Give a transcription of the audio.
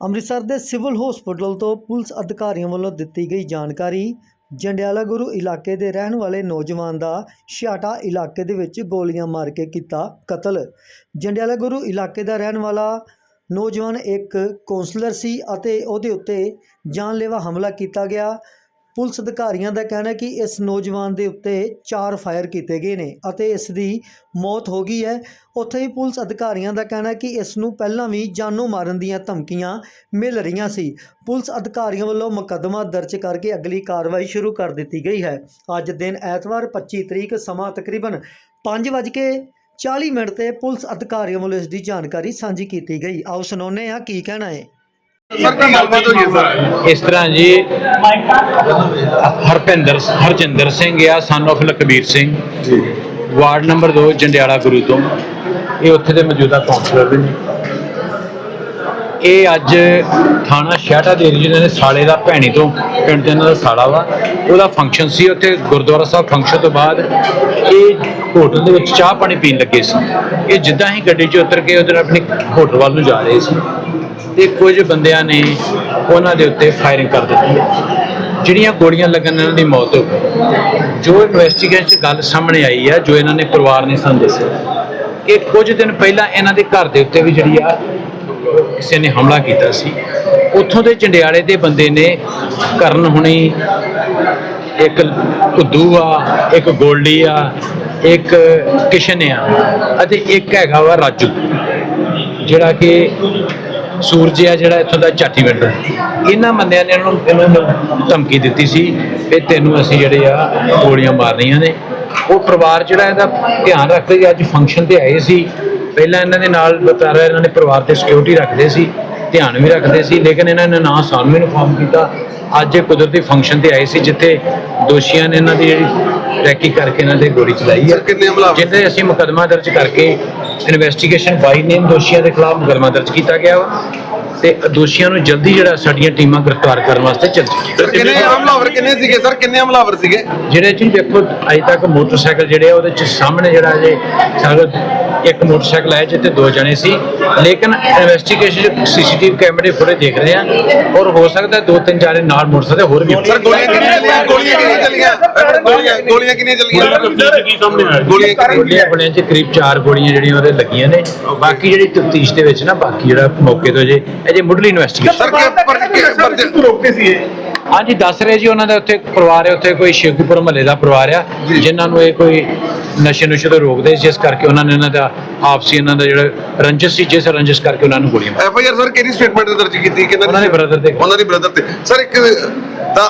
ਅੰਮ੍ਰਿਤਸਰ ਦੇ ਸਿਵਲ ਹਸਪਤਾਲ ਤੋਂ ਪੁਲਿਸ ਅਧਿਕਾਰੀਆਂ ਵੱਲੋਂ ਦਿੱਤੀ ਗਈ ਜਾਣਕਾਰੀ, ਜੰਡਿਆਲਾ ਗੁਰੂ ਇਲਾਕੇ ਦੇ ਰਹਿਣ ਵਾਲੇ ਨੌਜਵਾਨ ਦਾ ਛਿਆਟਾ ਇਲਾਕੇ ਦੇ ਵਿੱਚ ਗੋਲੀਆਂ ਮਾਰ ਕੇ ਕੀਤਾ ਕਤਲ। ਜੰਡਿਆਲਾ ਗੁਰੂ ਇਲਾਕੇ ਦਾ ਰਹਿਣ ਵਾਲਾ ਨੌਜਵਾਨ ਇੱਕ ਕੌਂਸਲਰ ਸੀ ਅਤੇ ਉਹਦੇ ਉੱਤੇ ਜਾਨਲੇਵਾ ਹਮਲਾ ਕੀਤਾ ਗਿਆ। ਪੁਲਿਸ ਅਧਿਕਾਰੀਆਂ ਦਾ ਕਹਿਣਾ ਹੈ ਕਿ ਇਸ ਨੌਜਵਾਨ ਦੇ ਉੱਤੇ ਚਾਰ ਫਾਇਰ ਕੀਤੇ ਗਏ ਨੇ ਅਤੇ ਇਸ ਦੀ ਮੌਤ ਹੋ ਗਈ ਹੈ। ਉੱਥੇ ਹੀ ਪੁਲਿਸ ਅਧਿਕਾਰੀਆਂ ਦਾ ਕਹਿਣਾ ਹੈ ਕਿ ਇਸ ਨੂੰ ਪਹਿਲਾਂ ਵੀ ਜਾਨੋਂ ਮਾਰਨ ਦੀਆਂ ਧਮਕੀਆਂ ਮਿਲ ਰਹੀਆਂ ਸੀ। ਪੁਲਿਸ ਅਧਿਕਾਰੀਆਂ ਵੱਲੋਂ ਮੁਕੱਦਮਾ ਦਰਜ ਕਰਕੇ ਅਗਲੀ ਕਾਰਵਾਈ ਸ਼ੁਰੂ ਕਰ ਦਿੱਤੀ ਗਈ ਹੈ। ਅੱਜ ਦਿਨ ਐਤਵਾਰ 25 ਤਰੀਕ ਸਮਾਂ ਤਕਰੀਬਨ 5:40 ਮਿੰਟ ਤੇ ਪੁਲਿਸ ਅਧਿਕਾਰੀਆਂ ਵੱਲੋਂ ਇਸ ਦੀ ਜਾਣਕਾਰੀ ਸਾਂਝੀ ਕੀਤੀ ਗਈ। ਆਓ ਸੁਣਾਉਂਦੇ ਹਾਂ ਕੀ ਕਹਿਣਾ ਹੈ। ਸਰ ਕੀ ਗੱਲਬਾਤ ਹੋਈ ਹੈ ਸਰ। ਇਸ ਤਰ੍ਹਾਂ ਜੀ ਹਰਪਿੰਦਰ ਹਰਜਿੰਦਰ ਸਿੰਘ ਆ son of Lakhbir Singh. Ward number 2 Jandiala Guru ਤੋਂ। ਇਹ ਉੱਥੇ ਦੇ ਮੌਜੂਦਾ ਕਾਉਂਸਲਰ ਨੇ। ਇਹ ਅੱਜ ਥਾਣਾ ਸ਼ਹਿਟਾ ਦੇ ਏਰੀਏ ਦੇ ਸਾਲੇ ਦਾ ਭੈਣੀ ਤੋਂ ਪਿੰਡ ਦੇ ਦਾ ਸਾਲਾ ਵਾ ਉਹਦਾ ਫੰਕਸ਼ਨ ਸੀ ਉੱਥੇ ਗੁਰਦੁਆਰਾ ਸਾਹਿਬ ਫੰਕਸ਼ਨ ਤੋਂ ਬਾਅਦ ਇਹ ਹੋਟਲ ਦੇ ਵਿੱਚ ਚਾਹ ਪਾਣੀ ਪੀਣ ਲੱਗੇ ਸੀ। ਇਹ ਜਿੱਦਾਂ ਹੀ ਗੱਡੀ 'ਚ ਉਤਰ ਕੇ ਉਧਰ ਆਪਣੀ ਹੋਟਲ ਵੱਲ ਨੂੰ ਜਾ ਰਹੇ ਸੀ। ਤੇ ਕੁਝ ਬੰਦਿਆਂ ਨੇ ਉਹਨਾਂ ਦੇ ਉੱਤੇ ਫਾਇਰਿੰਗ ਕਰ ਦਿੱਤੀ ਜਿਹੜੀਆਂ ਗੋਲੀਆਂ ਲੱਗਣ ਨਾਲ ਦੀ ਮੌਤ ਹੋ ਗਈ। ਜੋ ਇਨਵੈਸਟੀਗੇਸ਼ਨ 'ਚ ਗੱਲ ਸਾਹਮਣੇ ਆਈ ਹੈ, ਜੋ ਇਹਨਾਂ ਨੇ ਪਰਿਵਾਰ ਨੇ ਸਾਨੂੰ ਦੱਸਿਆ, ਕਿ ਕੁਝ ਦਿਨ ਪਹਿਲਾਂ ਇਹਨਾਂ ਦੇ ਘਰ ਦੇ ਉੱਤੇ ਵੀ ਜਿਹੜੀ ਆ ਕਿਸੇ ਨੇ ਹਮਲਾ ਕੀਤਾ ਸੀ। ਉੱਥੋਂ ਦੇ ਜੰਡਿਆਲੇ ਦੇ ਬੰਦੇ ਨੇ ਕਰਨ ਹੁਣੀ ਇੱਕ ਕੁੱਦੂ ਆ, ਇੱਕ ਗੋਲਡੀ ਆ, ਇੱਕ ਕਿਸ਼ਨ ਆ, ਅਤੇ ਇੱਕ ਹੈਗਾ ਵਾ ਰਾਜੂ, ਜਿਹੜਾ ਕਿ ਸੂਰਜ ਆ ਜਿਹੜਾ ਇੱਥੋਂ ਦਾ ਚਾਟੀ ਪਿੰਡ। ਦਾ ਇਹਨਾਂ ਬੰਦਿਆਂ ਨੇ ਇਹਨਾਂ ਨੂੰ ਇਹਨਾਂ ਨੂੰ ਧਮਕੀ ਦਿੱਤੀ ਸੀ ਕਿ ਤੈਨੂੰ ਅਸੀਂ ਜਿਹੜੇ ਆ ਗੋਲੀਆਂ ਮਾਰਨੀਆਂ ਨੇ। ਉਹ ਪਰਿਵਾਰ ਜਿਹੜਾ ਇਹਦਾ ਧਿਆਨ ਰੱਖਦੇ ਸੀ, ਅੱਜ ਫੰਕਸ਼ਨ ਤੇ ਆਏ ਸੀ। ਪਹਿਲਾਂ ਇਹਨਾਂ ਦੇ ਨਾਲ ਬਤਾਰਾ ਇਹਨਾਂ ਨੇ ਪਰਿਵਾਰ ਤੇ ਸਿਕਿਉਰਿਟੀ ਰੱਖਦੇ ਸੀ, ਧਿਆਨ ਵੀ ਰੱਖਦੇ ਸੀ, ਲੇਕਿਨ ਇਹਨਾਂ ਨੇ ਨਾ ਸਾਨੂੰ ਇਨਫਾਰਮ ਕੀਤਾ। ਅੱਜ ਇਹ ਕੁਦਰਤੀ ਫੰਕਸ਼ਨ ਤੇ ਆਏ ਸੀ, ਜਿੱਥੇ ਦੋਸ਼ੀਆਂ ਨੇ ਇਹਨਾਂ ਦੀ ਜਿਹੜੀ ਰੈਕੀ ਕਰਕੇ ਇਹਨਾਂ ਤੇ ਗੋਲੀ ਚਲਾਈ ਹੈ ਸਰ ਕਿੰਨੇ ਹਮਲਾਵਰ ਜਿੱਥੇ ਅਸੀਂ ਮੁਕਦਮਾ ਦਰਜ ਕਰਕੇ ਇਨਵੈਸਟੀਗੇਸ਼ਨ ਬਾਈ ਨੇਮ ਦੋਸ਼ੀਆਂ ਦੇ ਖਿਲਾਫ ਮੁਕਦਮਾ ਦਰਜ ਕੀਤਾ ਗਿਆ ਵਾ ਤੇ ਦੋਸ਼ੀਆਂ ਨੂੰ ਜਲਦੀ ਜਿਹੜਾ ਸਾਡੀਆਂ ਟੀਮਾਂ ਗ੍ਰਿਫਤਾਰ ਕਰਨ ਵਾਸਤੇ ਚੱਲ ਸਰ ਕਿੰਨੇ ਹਮਲਾਵਰ ਕਿੰਨੇ ਸੀਗੇ? ਸਰ ਕਿੰਨੇ ਹਮਲਾਵਰ ਸੀਗੇ? ਜਿਹੜੇ ਚ ਦੇਖੋ ਅਜੇ ਤੱਕ ਮੋਟਰਸਾਈਕਲ ਜਿਹੜੇ ਆ ਉਹਦੇ ਚ ਸਾਹਮਣੇ ਜਿਹੜਾ ਜੇ ਸਾਡਾ ਇੱਕ ਮੋਟਰਸਾਈਕਲ ਹੈ ਜਿੱਥੇ ਦੋ ਜਣੇ ਸੀ। ਲੇਕਿਨ ਇਨਵੈਸਟੀਗੇਸ਼ਨ ਸੀਸੀਟੀਵੀ ਕੈਮਰੇ ਫੁਟੇ ਦੇਖ ਰਹੇ ਆ। ਔਰ ਹੋ ਸਕਦਾ ਦੋ ਤਿੰਨ ਚਾਰੇ ਨਾਲ ਮੋਟਰਸਾਈਕਲ ਹੋਰ ਵੀ। ਸਰ ਗੋਲੀਆਂ ਕਿੰਨੀਆਂ ਗੋਲੀਆਂ ਕਿੰਨੀਆਂ ਚੱਲੀਆਂ? ਗੋਲੀਆਂ ਗੋਲੀਆਂ ਕਿੰਨੀਆਂ ਚੱਲੀਆਂ? ਗੋਲੀਆਂ ਕਿੰਨੀਆਂ ਗੋਲੀਆਂ ਗੋਲੀਆਂ ਚ ਕਰੀਬ 4 ਗੋਲੀਆਂ ਜਿਹੜੀਆਂ ਉਹਦੇ ਲੱਗੀਆਂ ਨੇ। ਬਾਕੀ ਜਿਹੜੀ ਤਫਤੀਸ਼ ਦੇ ਵਿੱਚ ਨਾ ਬਾਕੀ ਜਿਹੜਾ ਮੌਕੇ ਤੋਂ ਜੇ ਅਜੇ ਮੁੱਢਲੀ ਇਨਵੈਸਟੀਗੇਸ਼ਨ ਸਰ ਕਿ ਪਰ ਪਰ ਰੋਕਦੇ ਸੀ ਇਹ। ਹਾਂਜੀ ਦੱਸ ਰਹੇ ਜੀ ਉਹਨਾਂ ਦਾ ਉੱਥੇ ਪਰਿਵਾਰ ਹੈ ਉੱਥੇ ਕੋਈ ਸ਼ੇਖੂਪੁਰ ਮਹੱਲੇ ਦਾ ਪਰਿਵਾਰ ਆ ਜਿਨ੍ਹਾਂ ਨੂੰ ਇਹ ਕੋਈ ਨਸ਼ੇ ਨੁਸ਼ੇ ਤੋਂ ਰੋਕਦੇ ਸੀ, ਜਿਸ ਕਰਕੇ ਉਹਨਾਂ ਨੇ ਇਹਨਾਂ ਦਾ ਆਪਸੀ ਇਹਨਾਂ ਦਾ ਜਿਹੜਾ ਰੰਜਿਸ਼ ਸੀ ਜਿਸ ਰੰਜਿਸ਼ ਕਰਕੇ ਉਹਨਾਂ ਨੂੰ ਗੋਲੀਆਂ ਮਾਰੀਆਂ। ਐਫ ਆਈ ਆਰ ਸਰ ਕਿਹੜੀ ਸਟੇਟਮੈਂਟ ਦਰਜ ਕੀਤੀ? ਕਿੰਨਾ ਉਹਨਾਂ ਦੇ brother ਤੇ। ਉਹਨਾਂ ਦੇ ਬ੍ਰਦਰ ਤੇ। ਸਰ ਇੱਕ ਤਾਂ